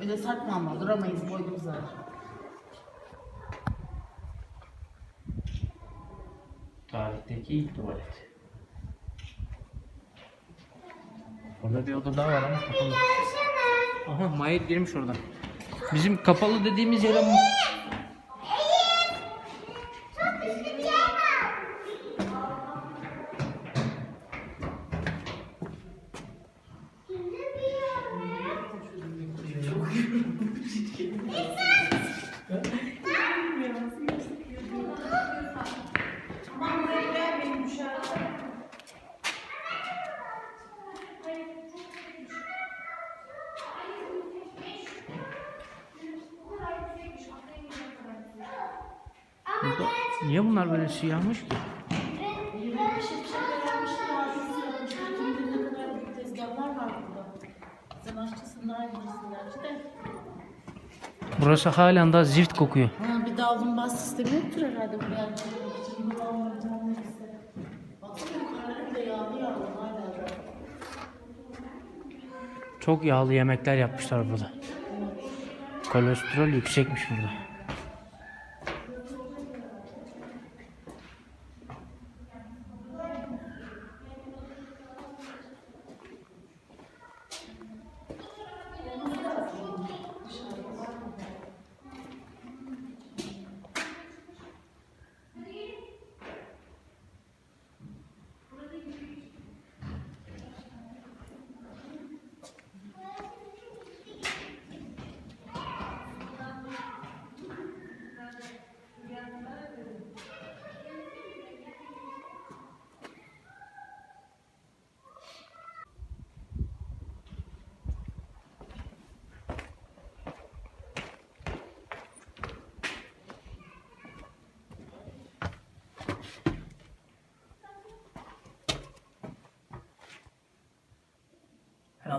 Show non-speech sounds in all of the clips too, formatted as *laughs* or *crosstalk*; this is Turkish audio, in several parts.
Öyle sarkma ama duramayız boynumuz ağrır. Tarihteki ilk tuvalet. Orada bir oda daha var ama kapalı. Aha Mayet girmiş oradan. Bizim kapalı dediğimiz yere Burada, niye bunlar böyle siyahmış ki? Burası halen daha zift kokuyor. Ha, bir davlumbaz sistemi yoktur herhalde da. Çok yağlı yemekler yapmışlar burada. Kolesterol yüksekmiş burada.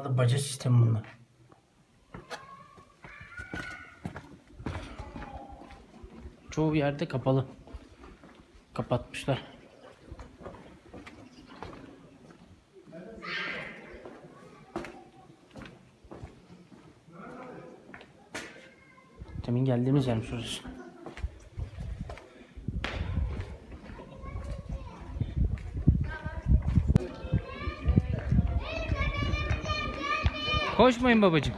Herhalde baca sistemi bunlar. Çoğu yerde kapalı. Kapatmışlar. Demin geldiğimiz yermiş orası. Koşmayın babacığım.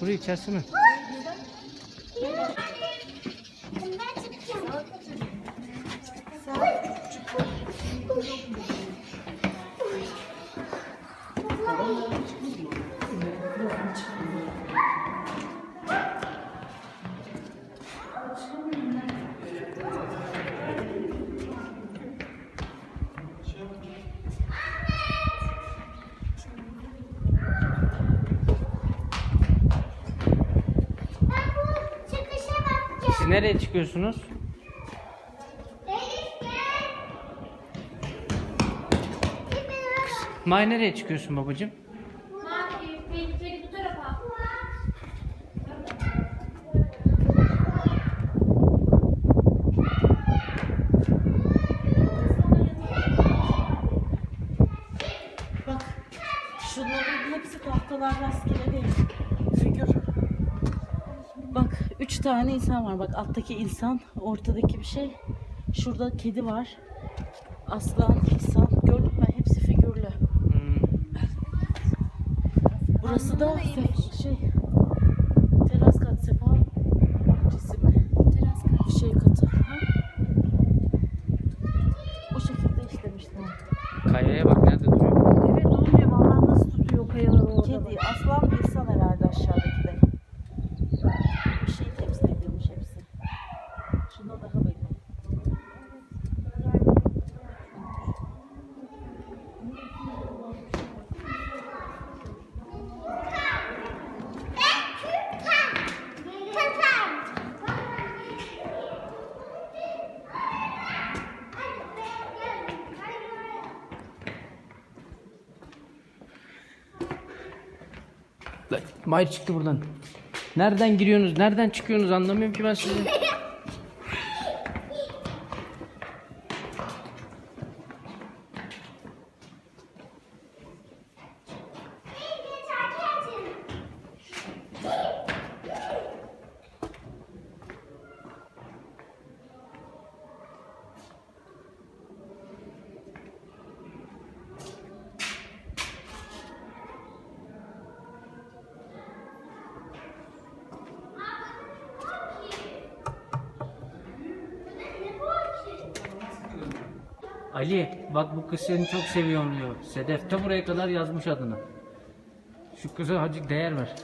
Burayı içerisine. Nereye çıkıyorsunuz? May nereye çıkıyorsun babacığım? Bak şunların hepsi tahtalar rastgele değil. Üç tane insan var. Bak alttaki insan, ortadaki bir şey. Şurada kedi var. Aslan, insan. Gördün mü? Hepsi figürlü. Hmm, Burası da şey teras kat sefa bahçesi mi? Teras kat. Bir şey katı. Ha? O şekilde işlemişler. Kayaya bak nerede duruyor. Evet onu diyorum Allah nasıl tutuyor kayaları orada. Kedi, aslan bir insan herhalde aşağıdaki de. Bir şey temsil ediyormuş hepsi. Şunda daha belli. May çıktı buradan. Nereden giriyorsunuz, nereden çıkıyorsunuz anlamıyorum ki ben sizi. *laughs* Ali bak bu kız seni çok seviyorum diyor. Sedef de buraya kadar yazmış adını. Şu kıza hacık değer ver.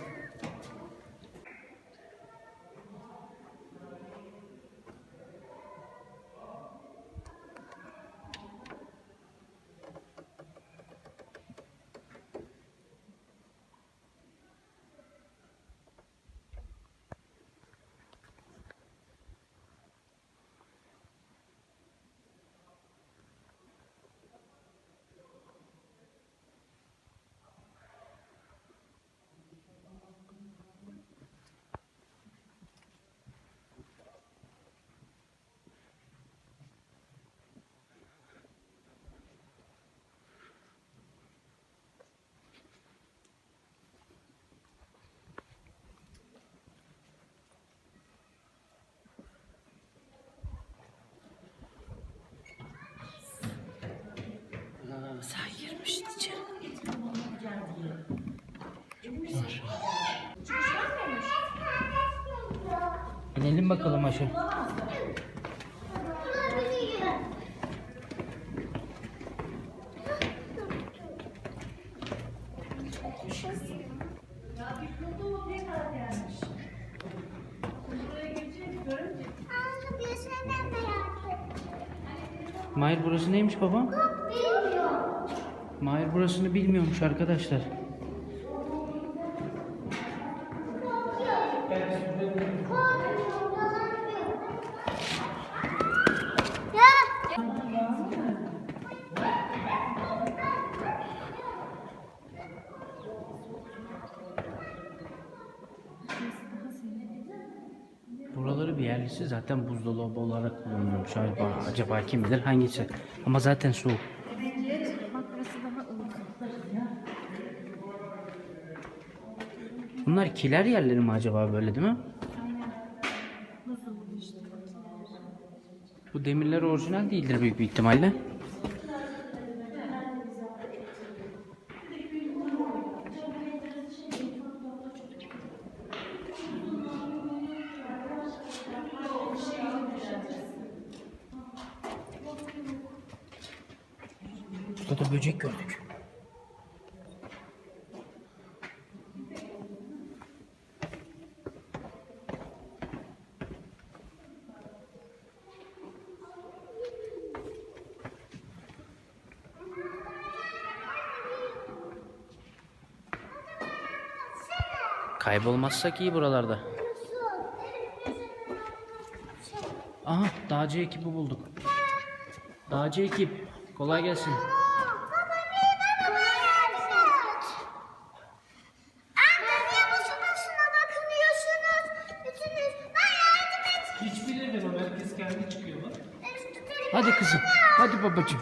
İnelim bakalım aşağı. Mahir burası neymiş baba? Bilmiyorum. Mahir burasını bilmiyormuş arkadaşlar. Ya. Buraları bir zaten buzdolabı olarak kullanılıyormuş. Acaba, acaba kim bilir hangisi? Ama zaten soğuk. Bunlar kiler yerleri mi acaba böyle değil mi? Bu demirler orijinal değildir büyük bir ihtimalle. Kaybolmazsak iyi buralarda. Aha dağcı ekibi bulduk. Dağcı ekip kolay gelsin. Hiç herkes kendi çıkıyor bak. Hadi kızım hadi babacığım.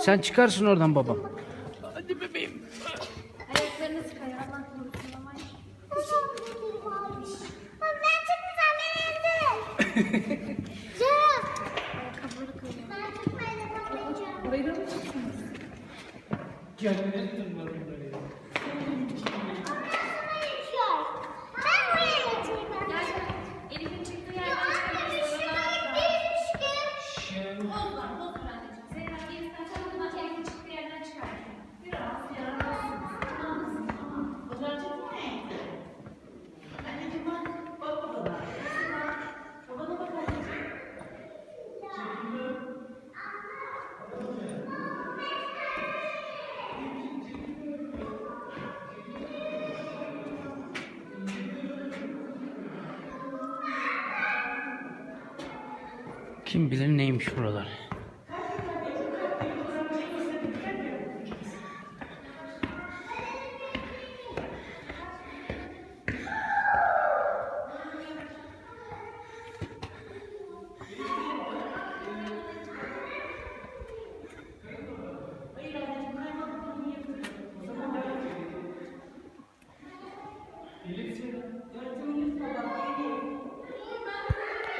Sen çıkarsın oradan babam. Hadi bebeğim. Ayaklarınız kayar. Allah korusun ama. Ben çok güzel beğendim. Canım. Ayakkabıları kayıyor. Ben çok beğendim. Burayı da mı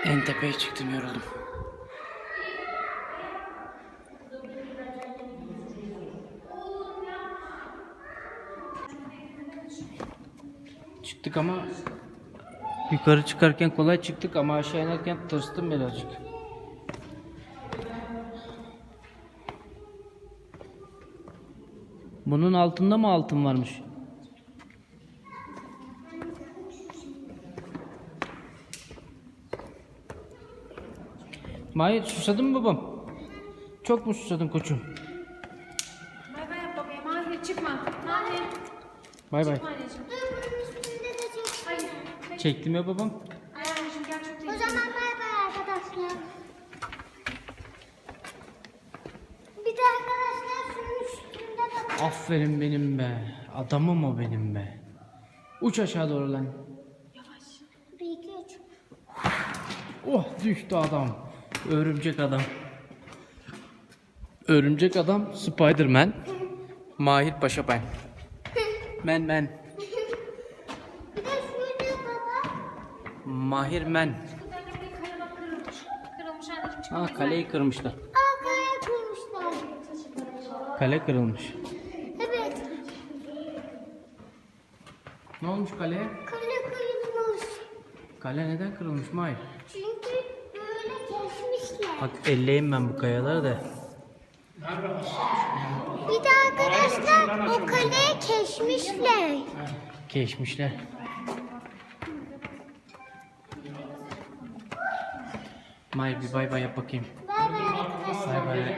En tepeye çıktım yoruldum. Çıktık ama yukarı çıkarken kolay çıktık ama aşağı inerken tırstım birazcık. Bunun altında mı altın varmış? Mahir susadın mı babam? Çok mu susadın koçum? Bay bay yap babaya. Mahir çıkma. Mahir. Bay bay. Çıkma anneciğim. Dur bunun üstünde de çek. Hayır. Hayır. Çektim ya babam. Hayır anneciğim gel çok O zaman bay bay arkadaşlar. Bir de arkadaşlar şunun üstünde bakın. Aferin benim be. Adamım o benim be. Uç aşağı doğru lan. Bir iki üç. Oh düştü adam. Örümcek adam. Örümcek adam Spiderman. Mahir Paşa ben. Men men. Mahir men. Ha kaleyi kırmışlar. Arkaya koymuşlar. Kale kırılmış. Evet. Ne olmuş kaleye? Kale kırılmış. Kale neden kırılmış Mahir? Bak elleyim ben bu kayaları da. Bir de arkadaşlar o kaleyi kesmişler. Geçmişler. Mahir bir bay bay yap bakayım. Bay bay arkadaşlar. Bay bay.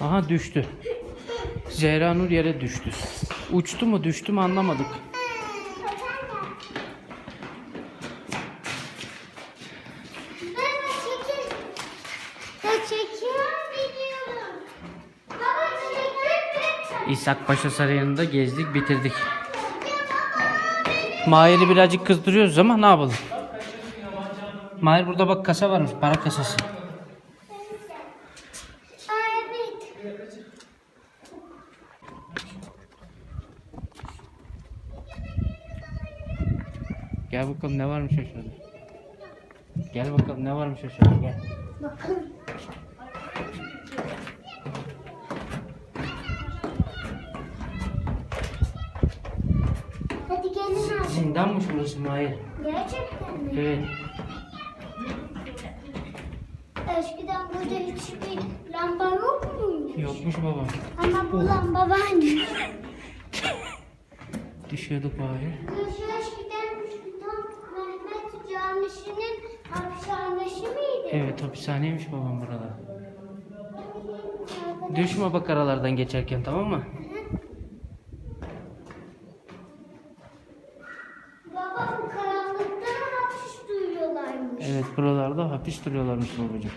Aha düştü. Zehra Nur yere düştü. Uçtu mu düştü mü anlamadık. Baba çekil. Ya çekiyorum biliyorum. Baba çekil. İshak Paşa Sarayı'nda gezdik bitirdik. Mahir'i birazcık kızdırıyoruz ama ne yapalım. Mahir burada bak kasa varmış para kasası. Gel bakalım ne varmış aşağıda. Gel bakalım ne varmış aşağıda gel. Bakın. Hadi gelin abi. Zindanmış burası Mahir. Gerçekten mi? Evet. Eskiden burada hiçbir lamba yok muydu? Yokmuş baba. Ama bu lamba varmış. Düşüyorduk Mahir. Eskiden Mehmet Camisi'nin hapishanesi miydi? Evet hapishaneymiş babam burada. Düşme bak aralardan geçerken tamam mı? Baba bu karanlıkta mı hapis duyuyorlarmış? Evet buralarda hapis duruyorlarmış babacığım.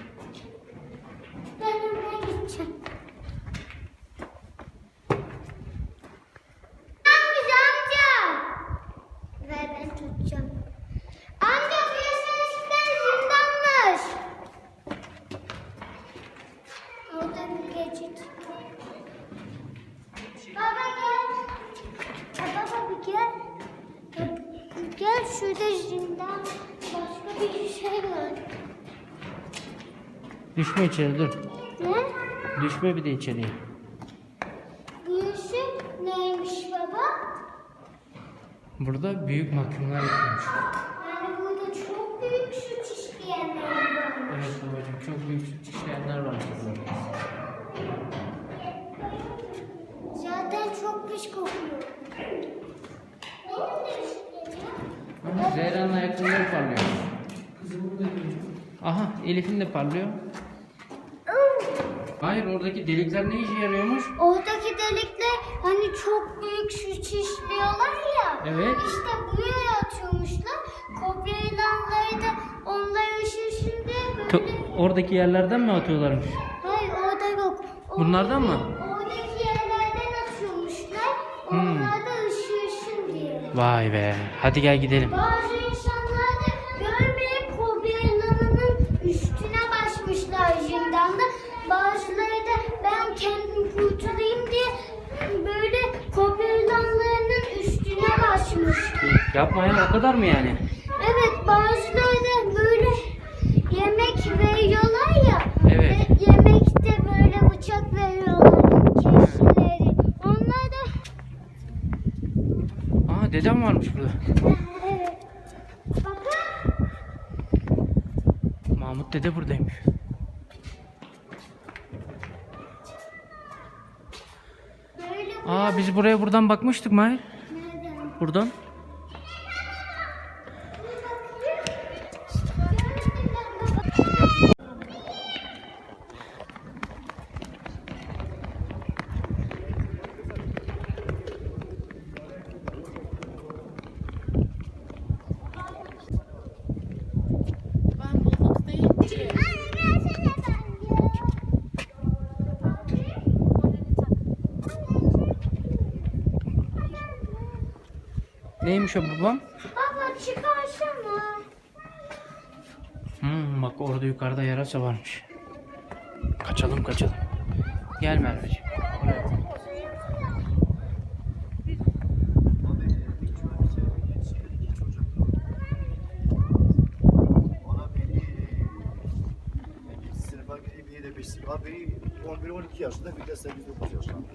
İçeri dur. Ne? Düşme bir de içeriye. Büyüsü neymiş baba? Burada büyük mahkumlar yapılmış. Yani burada çok büyük suç işleyenler var. Evet babacığım çok büyük suç işleyenler var. Zaten çok pis kokuyor. Aha, Zehra'nın ayakkabıları parlıyor. Aha Elif'in de parlıyor. Hayır oradaki delikler ne işe yarıyormuş? Oradaki delikler hani çok büyük suç işliyorlar ya. Evet. İşte buraya atıyormuşlar. Kopya ilanları da onlar diye To- böyle. oradaki yerlerden mi atıyorlarmış? Hayır orada yok. Bunlardan mı? Oradaki yerlerden atıyormuşlar. Hmm. Onlar da üşürsün diye. Vay be. Hadi gel gidelim. Bazı Yapma ya o kadar mı yani? Evet bazıları böyle yemek veriyorlar ya. Evet. Ve yemekte böyle bıçak veriyorlar kişileri. Onlar da... Aa dedem varmış burada. evet. Mahmut dede buradaymış. Böyle Aa biz buraya buradan bakmıştık Mahir. Nereden? Buradan. Neymiş o babam? Baba çıkarsana. Hmm, bak orada yukarıda yarasa varmış. Kaçalım kaçalım. Gel Merveciğim. Abi 11-12 yaşında bir de 8-9 yaşında.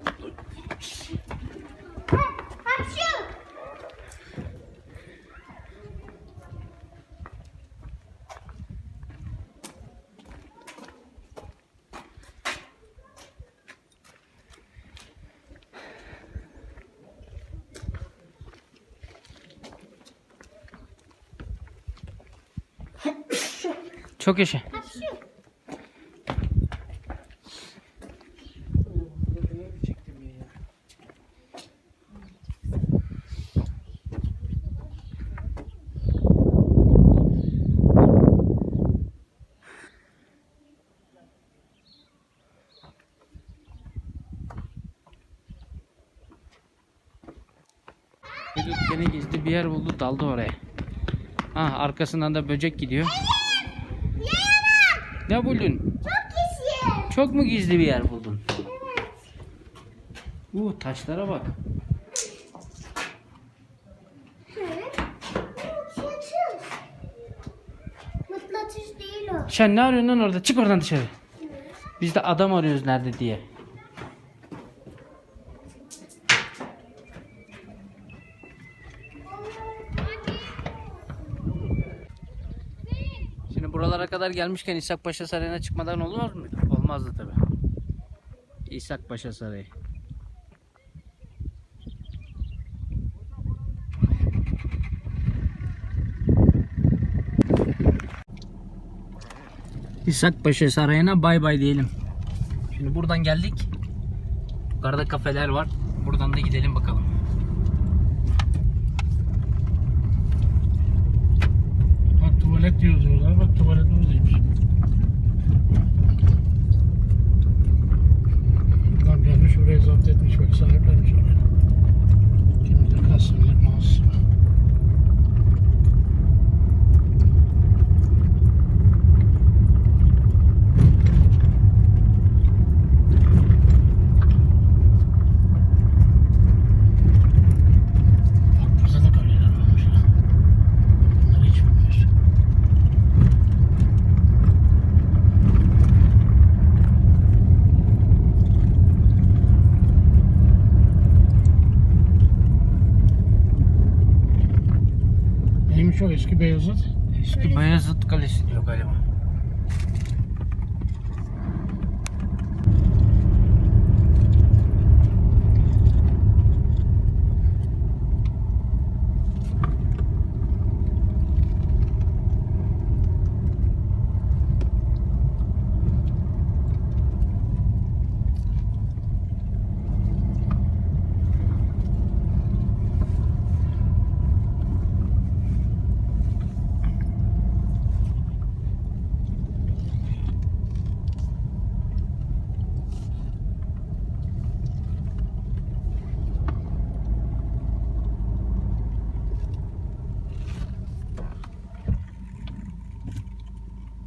Çok yaşa. Gene gizli bir yer buldu daldı oraya. Ah arkasından da böcek gidiyor. Ne buldun? Çok kişi. Çok mu gizli bir yer buldun? Uh taşlara bak. Mıknatıs değil o. Sen ne arıyorsun lan orada? Çık oradan dışarı. Biz de adam arıyoruz nerede diye. Şimdi buralara kadar gelmişken İshak Paşa Sarayı'na çıkmadan olmaz mıydı? Olmazdı tabi. İshak Paşa Sarayı. İshak Paşa Sarayı'na bay bay diyelim. Şimdi buradan geldik. Yukarıda kafeler var. Buradan da gidelim bakalım. Bak tuvalet diyoruz orada. Bak tuvalet oradaymış. Adam gelmiş orayı zapt etmiş. Bak sahiplenmiş orayı. Şimdi de kasımlık mağazası. Bak burada da kaleler varmış ha. Bunları hiç bilmiyoruz. Neymiş o eski Beyazıt? Eski Bayezid Kalesi diyor galiba.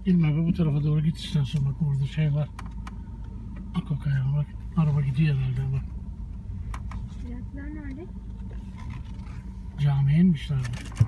İlmi abi bu tarafa doğru git istersen bak orada şey var. Bak o bak. Araba gidiyor herhalde bak. Plaklar nerede? Camiye inmişler bak.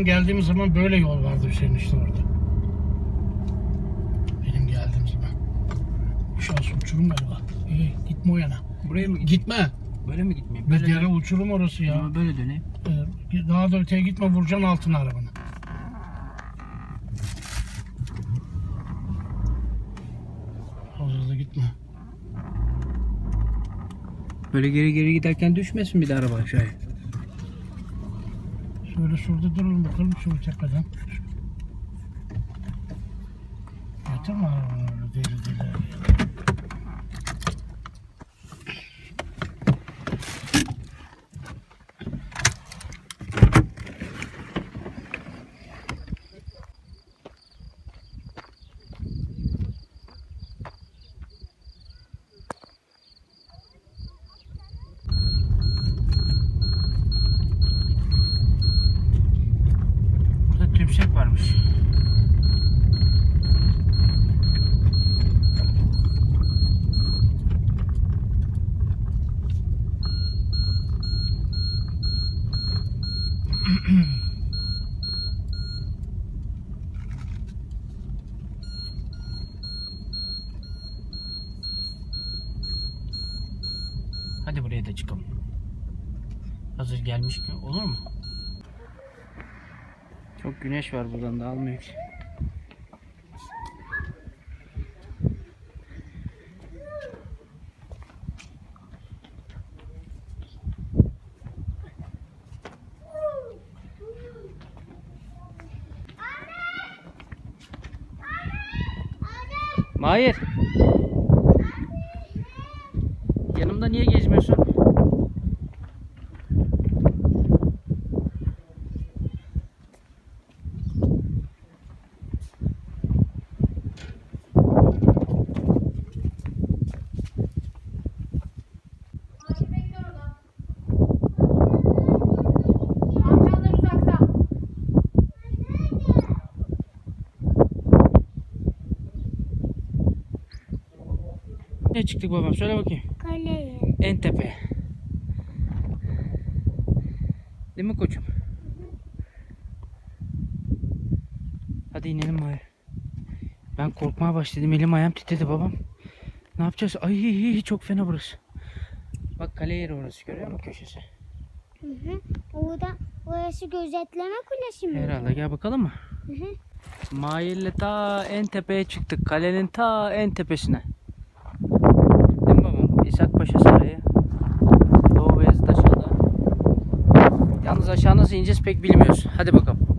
Bizim geldiğimiz zaman böyle yol vardı Hüseyin işte orada. Benim geldiğim zaman. Aşağısı uçurum galiba. İyi gitme o yana. Buraya mı Gitme. Böyle mi gitmeyeyim? Bir yere uçurum orası ya. Ama böyle döneyim. Ee, daha da öteye gitme vuracaksın altına arabanı. Fazla da gitme. Böyle geri geri giderken düşmesin bir de araba aşağıya. Şöyle şurada duralım bakalım şu tepeden. Yeter mi arabanın öyle deli deli? Burada tümsek varmış. Hadi buraya da çıkalım. Hazır gelmişken olur mu? Çok güneş var buradan da almıyor ki. Mahir. Ne çıktık babam? Söyle bakayım. Kaleye. En tepe. Değil mi koçum? Hadi inelim Mahir. Ben korkmaya başladım. Elim ayağım titredi babam. Ne yapacağız? Ay çok fena burası. Bak kale yeri orası görüyor musun köşesi? Hı hı. Orada, orası gözetleme kulesi mi? Herhalde gel bakalım mı? Hı hı. Mahir'le ta en tepeye çıktık. Kalenin ta en tepesine. Değil mi babam? İshak Paşa Sarayı. Doğu Beyazıt aşağıda. Yalnız aşağı nasıl ineceğiz pek bilmiyoruz. Hadi bakalım.